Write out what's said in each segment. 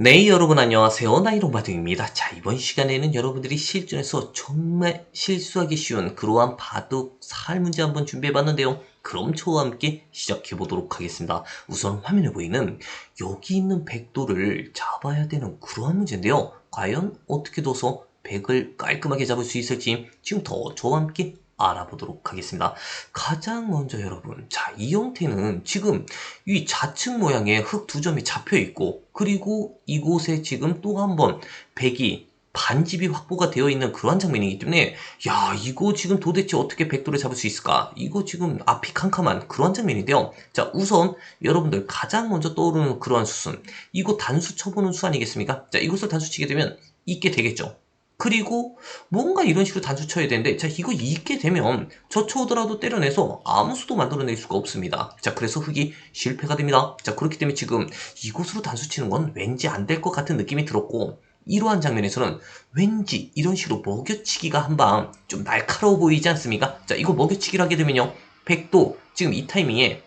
네, 여러분 안녕하세요. 나이롱바둑입니다. 자, 이번 시간에는 여러분들이 실전에서 정말 실수하기 쉬운 그러한 바둑 살 문제 한번 준비해봤는데요. 그럼 저와 함께 시작해보도록 하겠습니다. 우선 화면에 보이는 여기 있는 백도를 잡아야 되는 그러한 문제인데요. 과연 어떻게 둬서 백을 깔끔하게 잡을 수 있을지 지금부터 저와 함께 알아보도록 하겠습니다. 가장 먼저 여러분, 자, 이 형태는 지금 이 좌측 모양의 흙두 점이 잡혀 있고, 그리고 이곳에 지금 또 한 번 백이 반집이 확보가 되어 있는 그러한 장면이기 때문에, 야, 이거 지금 도대체 어떻게 백도를 잡을 수 있을까? 이거 지금 앞이 캄캄한 그러한 장면인데요. 자, 우선 여러분들 가장 먼저 떠오르는 그러한 수순. 이거 단수 쳐보는 수 아니겠습니까? 자, 이것을 단수 치게 되면 있게 되겠죠. 그리고 뭔가 이런 식으로 단수 쳐야 되는데 자 이거 잊게 되면 저 쳐오더라도 때려내서 아무 수도 만들어낼 수가 없습니다. 자 그래서 흙이 실패가 됩니다. 자 그렇기 때문에 지금 이곳으로 단수 치는 건 왠지 안 될 것 같은 느낌이 들었고 이러한 장면에서는 왠지 이런 식으로 먹여치기가 한 방 좀 날카로워 보이지 않습니까? 자 이거 먹여치기를 하게 되면요 백도 지금 이 타이밍에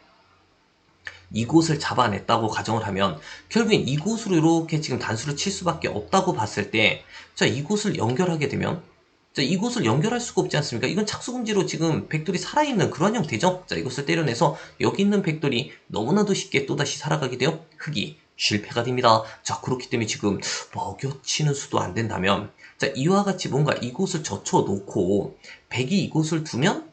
이곳을 잡아냈다고 가정을 하면 결국엔 이곳으로 이렇게 지금 단수를 칠 수밖에 없다고 봤을 때 자 이곳을 연결하게 되면 자 이곳을 연결할 수가 없지 않습니까? 이건 착수금지로 지금 백돌이 살아있는 그런 형태죠. 자 이것을 때려내서 여기 있는 백돌이 너무나도 쉽게 또다시 살아가게 되어 흙이 실패가 됩니다. 자 그렇기 때문에 지금 먹여치는 수도 안 된다면 자 이와 같이 뭔가 이곳을 젖혀 놓고 백이 이곳을 두면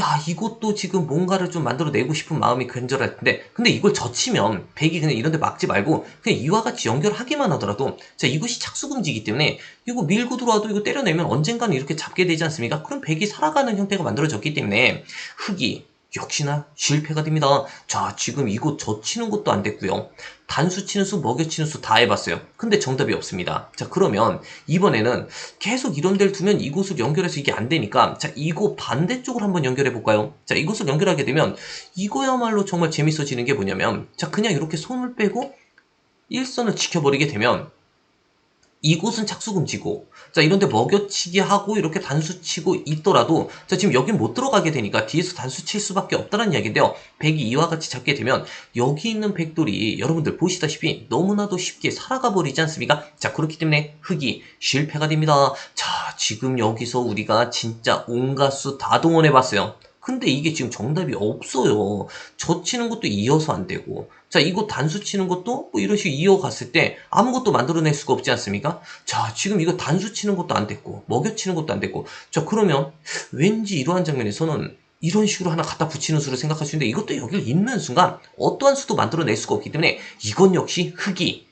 야, 이것도 지금 뭔가를 좀 만들어내고 싶은 마음이 근절할 텐데, 근데 이걸 젖히면, 백이 그냥 이런 데 막지 말고, 그냥 이와 같이 연결하기만 하더라도, 자, 이것이 착수금지이기 때문에, 이거 밀고 들어와도 이거 때려내면 언젠가는 이렇게 잡게 되지 않습니까? 그럼 백이 살아가는 형태가 만들어졌기 때문에, 흙이 역시나 실패가 됩니다. 자, 지금 이곳 젖히는 것도 안 됐고요. 단수 치는 수, 먹여 치는 수 다 해봤어요. 근데 정답이 없습니다. 자, 그러면 이번에는 계속 이런 데를 두면 이곳을 연결해서 이게 안 되니까 자, 이곳 반대쪽을 한번 연결해 볼까요? 자, 이곳을 연결하게 되면 이거야말로 정말 재밌어지는 게 뭐냐면 자, 그냥 이렇게 손을 빼고 일선을 지켜버리게 되면 이곳은 착수금지고 자 이런데 먹여치기 하고 이렇게 단수 치고 있더라도 자 지금 여긴 못 들어가게 되니까 뒤에서 단수 칠 수밖에 없다는 이야기인데요. 백이 이와 같이 잡게 되면 여기 있는 백돌이 여러분들 보시다시피 너무나도 쉽게 살아가 버리지 않습니까? 자 그렇기 때문에 흙이 실패가 됩니다. 자 지금 여기서 우리가 진짜 온갖 수 다 동원해 봤어요 근데 이게 지금 정답이 없어요. 저 치는 것도 이어서 안 되고, 자, 이거 단수 치는 것도 뭐 이런 식으로 이어갔을 때 아무것도 만들어낼 수가 없지 않습니까? 자, 지금 이거 단수 치는 것도 안 됐고, 먹여 치는 것도 안 됐고, 자, 그러면 왠지 이러한 장면에서는 이런 식으로 하나 갖다 붙이는 수를 생각할 수 있는데 이것도 여기를 잇는 순간 어떠한 수도 만들어낼 수가 없기 때문에 이건 역시 흙이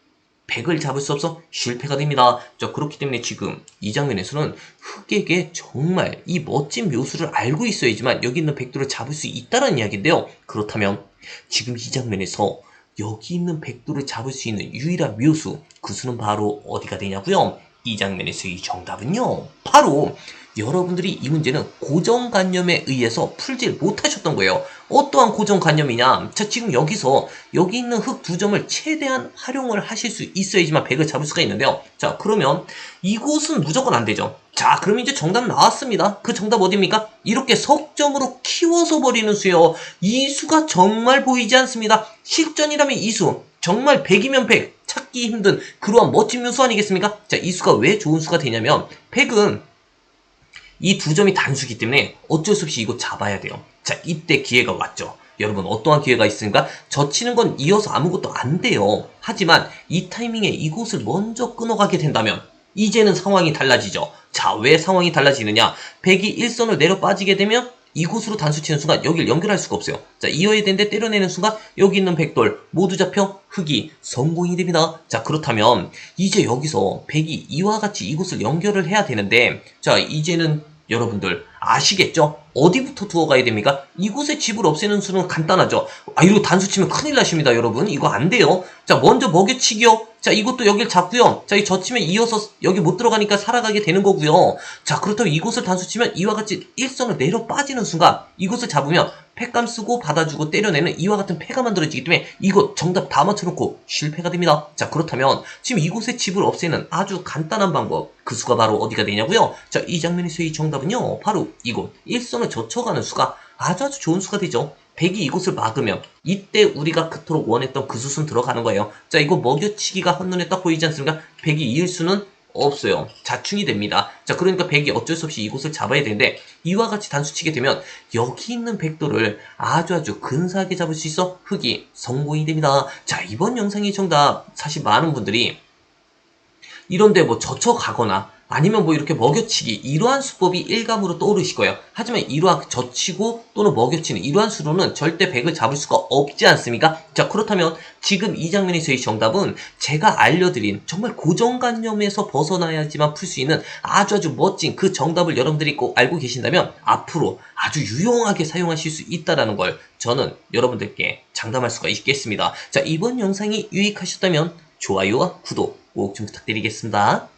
100을 잡을 수 없어 실패가 됩니다. 자, 그렇기 때문에 지금 이 장면에서는 흑에게 정말 이 멋진 묘수를 알고 있어야지만 여기 있는 백도를 잡을 수 있다는 이야기인데요. 그렇다면 지금 이 장면에서 여기 있는 백도를 잡을 수 있는 유일한 묘수 그 수는 바로 어디가 되냐고요? 이 장면에서의 정답은요. 바로 여러분들이 이 문제는 고정관념에 의해서 풀지 못하셨던 거예요. 어떠한 고정관념이냐? 자, 지금 여기서 여기 있는 흙 두 점을 최대한 활용을 하실 수 있어야지만 백을 잡을 수가 있는데요. 자, 그러면 이곳은 무조건 안 되죠. 자, 그럼 이제 정답 나왔습니다. 그 정답 어디입니까? 이렇게 석점으로 키워서 버리는 수요. 이 수가 정말 보이지 않습니다. 실전이라면 이 수. 정말 100이면 100. 찾기 힘든 그러한 멋진 묘수 아니겠습니까? 자, 이 수가 왜 좋은 수가 되냐면 100은 이 두 점이 단수기 때문에 어쩔 수 없이 이거 잡아야 돼요. 자, 이때 기회가 왔죠. 여러분 어떠한 기회가 있습니까? 젖히는 건 이어서 아무것도 안 돼요. 하지만 이 타이밍에 이곳을 먼저 끊어가게 된다면 이제는 상황이 달라지죠. 자, 왜 상황이 달라지느냐? 백이 일선을 내려 빠지게 되면 이곳으로 단수 치는 순간 여기를 연결할 수가 없어요. 자, 이어야 되는데 때려내는 순간 여기 있는 백돌 모두 잡혀 흙이 성공이 됩니다. 자, 그렇다면 이제 여기서 백이 이와 같이 이곳을 연결을 해야 되는데 자, 이제는 여러분들 아시겠죠? 어디부터 두어 가야 됩니까? 이곳에 집을 없애는 수는 간단하죠. 아, 이거 단수 치면 큰일 나십니다, 여러분. 이거 안 돼요. 자, 먼저 먹여치기요. 자, 이것도 여길 잡고요. 자, 이 젖히면 이어서 여기 못 들어가니까 살아가게 되는 거고요. 자, 그렇다면 이곳을 단수 치면 이와 같이 일선을 내려 빠지는 순간 이곳을 잡으면 팩감 쓰고 받아주고 때려내는 이와 같은 패가 만들어지기 때문에 이곳 정답 다 맞춰놓고 실패가 됩니다. 자, 그렇다면 지금 이곳에 집을 없애는 아주 간단한 방법. 그 수가 바로 어디가 되냐고요? 자, 이 장면에서의 정답은요. 바로 이곳 일선을 젖혀가는 수가 아주 아주 좋은 수가 되죠. 백이 이곳을 막으면 이때 우리가 그토록 원했던 그 수순 들어가는 거예요. 자, 이거 먹여치기가 한눈에 딱 보이지 않습니까? 백이 이을 수는 없어요. 자충이 됩니다. 자, 그러니까 백이 어쩔 수 없이 이곳을 잡아야 되는데 이와 같이 단수치게 되면 여기 있는 백도를 아주 아주 근사하게 잡을 수 있어 흑이 성공이 됩니다. 자, 이번 영상의 정답 사실 많은 분들이 이런데 뭐 젖혀 가거나 아니면 뭐 이렇게 먹여치기 이러한 수법이 일감으로 떠오르실 거예요. 하지만 이러한 젖히고 또는 먹여치는 이러한 수로는 절대 백을 잡을 수가 없지 않습니까? 자 그렇다면 지금 이 장면에서의 정답은 제가 알려드린 정말 고정관념에서 벗어나야지만 풀 수 있는 아주 아주 멋진 그 정답을 여러분들이 꼭 알고 계신다면 앞으로 아주 유용하게 사용하실 수 있다라는 걸 저는 여러분들께 장담할 수가 있겠습니다. 자 이번 영상이 유익하셨다면 좋아요와 구독 꼭 좀 부탁드리겠습니다.